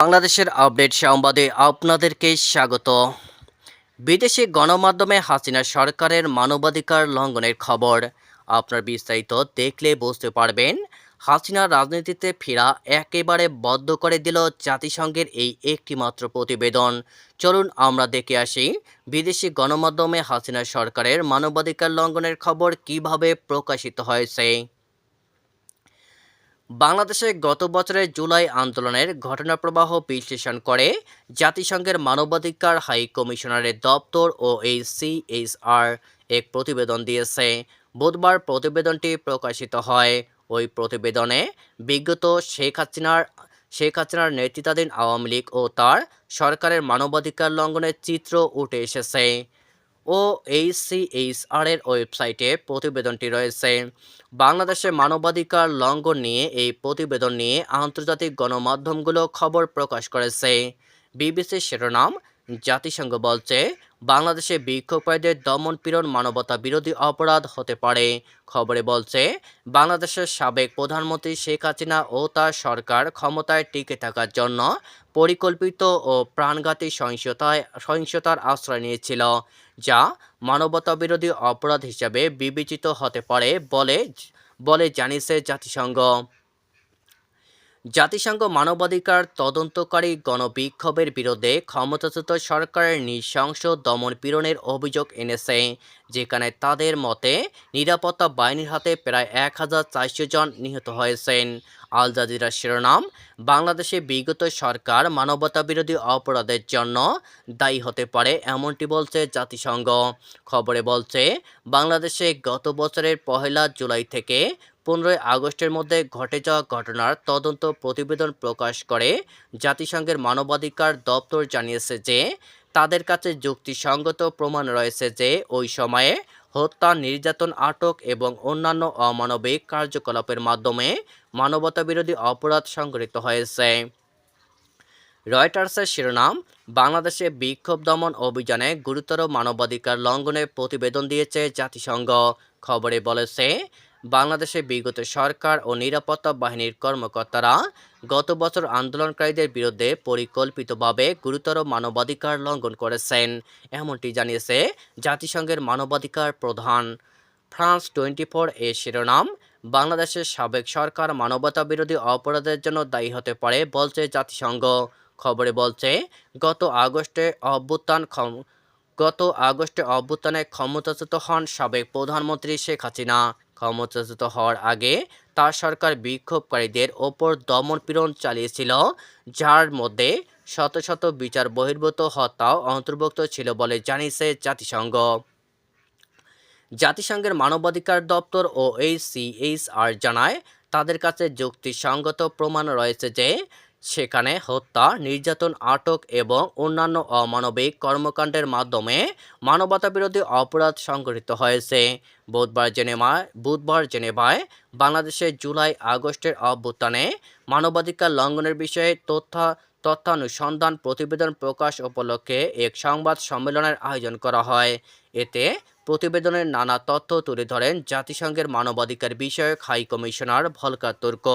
বাংলাদেশের আপডেট সংবাদে আপনাদেরকে স্বাগত। বিদেশি গণমাধ্যমে হাসিনা সরকারের মানবাধিকার লঙ্ঘনের খবর। আপনার বিস্তারিত দেখলে বুঝতে পারবেন হাসিনা রাজনীতিতে ফেরা একেবারে বদ্ধ করে দিল জাতিসংঘের এই একটিমাত্র প্রতিবেদন। চলুন আমরা দেখে আসি, বিদেশি গণমাধ্যমে হাসিনা সরকারের মানবাধিকার লঙ্ঘনের খবর কীভাবে প্রকাশিত হয়েছে। বাংলাদেশে গত বছরের জুলাই আন্দোলনের ঘটনাপ্রবাহ বিশ্লেষণ করে জাতিসংঘের মানবাধিকার হাই কমিশনারের দপ্তর ও এই সিএইচআর এক প্রতিবেদন দিয়েছে। বুধবার প্রতিবেদনটি প্রকাশিত হয়। ওই প্রতিবেদনে বিগত শেখ হাসিনার শেখ হাসিনার নেতৃত্বাধীন আওয়ামী লীগ ও তার সরকারের মানবাধিকার লঙ্ঘনের চিত্র উঠে এসেছে। ও এইচসিএইচআর এর ওয়েবসাইটে প্রতিবেদনটি রয়েছে। বাংলাদেশে মানবাধিকার লঙ্ঘন নিয়ে এই প্রতিবেদন নিয়ে আন্তর্জাতিক গণমাধ্যমগুলো খবর প্রকাশ করেছে। বিবিসির শিরোনাম, জাতিসংঘ বলছে বাংলাদেশে বিক্ষোভকারীদের দমন পীড়ন মানবতা বিরোধী অপরাধ হতে পারে। খবরে বলছে, বাংলাদেশের সাবেক প্রধানমন্ত্রী শেখ হাসিনা ও তার সরকার ক্ষমতায় টিকে থাকার জন্য পরিকল্পিত ও প্রাণঘাতী সহিংসতায় সহিংসতার আশ্রয় নিয়েছিল, যা মানবতা বিরোধী অপরাধ হিসাবে বিবেচিত হতে পারে বলে বলে জানিয়েছে জাতিসংঘ। জাতিসংঘ মানবাধিকার তদন্তকারী গণবিক্ষোভের বিরুদ্ধে ক্ষমতাচ্যুত সরকারের নৃশংস দমন পীড়নের অভিযোগ এনেছে, যেখানে তাদের মতে নিরাপত্তা বাহিনীর হাতে প্রায় এক হাজার চারশো জন নিহত হয়েছেন। আল জাজিরার শিরোনাম, বাংলাদেশে বিগত সরকার মানবতা বিরোধী অপরাধের জন্য দায়ী হতে পারে এমনটি বলছে জাতিসংঘ। খবরে বলছে, বাংলাদেশে গত বছরের পহেলা জুলাই থেকে পনেরোই আগস্টের মধ্যে ঘটে যাওয়া ঘটনার তদন্ত প্রতিবেদন প্রকাশ করে জাতিসংঘের মানবাধিকার দপ্তর জানিয়েছে যে, তাদের কাছে যুক্তিসঙ্গত প্রমাণ রয়েছে যে, ওই সময়ে হত্যা, নির্যাতন, আটক এবং অন্যান্য অমানবিক কার্যকলাপের মাধ্যমে মানবতাবিরোধী অপরাধ সংঘটিত হয়েছে। রয়টার্সের শিরোনাম, বাংলাদেশে বিক্ষোভ দমন অভিযানে গুরুতর মানবাধিকার লঙ্ঘনের প্রতিবেদন দিয়েছে জাতিসংঘ। খবরে বলেছে বাংলাদেশে বিগত সরকার ও নিরাপত্তা বাহিনীর কর্মকর্তারা গত বছর আন্দোলনকারীদের বিরুদ্ধে পরিকল্পিতভাবে গুরুতর মানবাধিকার লঙ্ঘন করেছেন। এমনটি জানিয়েছে জাতিসংঘের মানবাধিকার প্রধান। ফ্রান্স টোয়েন্টি ফোর এ শিরোনাম, বাংলাদেশের সাবেক সরকার মানবতা বিরোধী অপরাধের জন্য দায়ী হতে পারে বলছে জাতিসংঘ। খবরে বলছে, গত আগস্টে অভ্যুত্থান গত আগস্টে অভ্যুত্থানে ক্ষমতাচ্যুত হন সাবেক প্রধানমন্ত্রী শেখ হাসিনা। ক্ষমতাচ্যুত হওয়ার আগে তার সরকার বিক্ষোভকারীদের ওপর দমন পীড়ন চালিয়েছিল, যার মধ্যে শত শত বিচার বহির্ভূত হত্যাও অন্তর্ভুক্ত ছিল বলে জানিয়েছে জাতিসংঘ। জাতিসংঘের মানবাধিকার দপ্তর ও এইচসিএইচআর জানায়, তাদের কাছে যুক্তিসঙ্গত প্রমাণ রয়েছে যে সেখানে হত্যা, নির্যাতন, আটক এবং অন্যান্য অমানবিক কর্মকাণ্ডের মাধ্যমে মানবতাবিরোধী অপরাধ সংঘটিত হয়েছে। বুধবার জেনেভায় বুধবার জেনেভায় বাংলাদেশের জুলাই আগস্টের অভ্যুত্থানে মানবাধিকার লঙ্ঘনের বিষয়ে তথ্য তথ্যানুসন্ধান প্রতিবেদন প্রকাশ উপলক্ষে এক সংবাদ সম্মেলনের আয়োজন করা হয়। এতে প্রতিবেদনের নানা তথ্য তুলে ধরেন জাতিসংঘের মানবাধিকার বিষয়ক হাই কমিশনার ভলকার তুর্ক।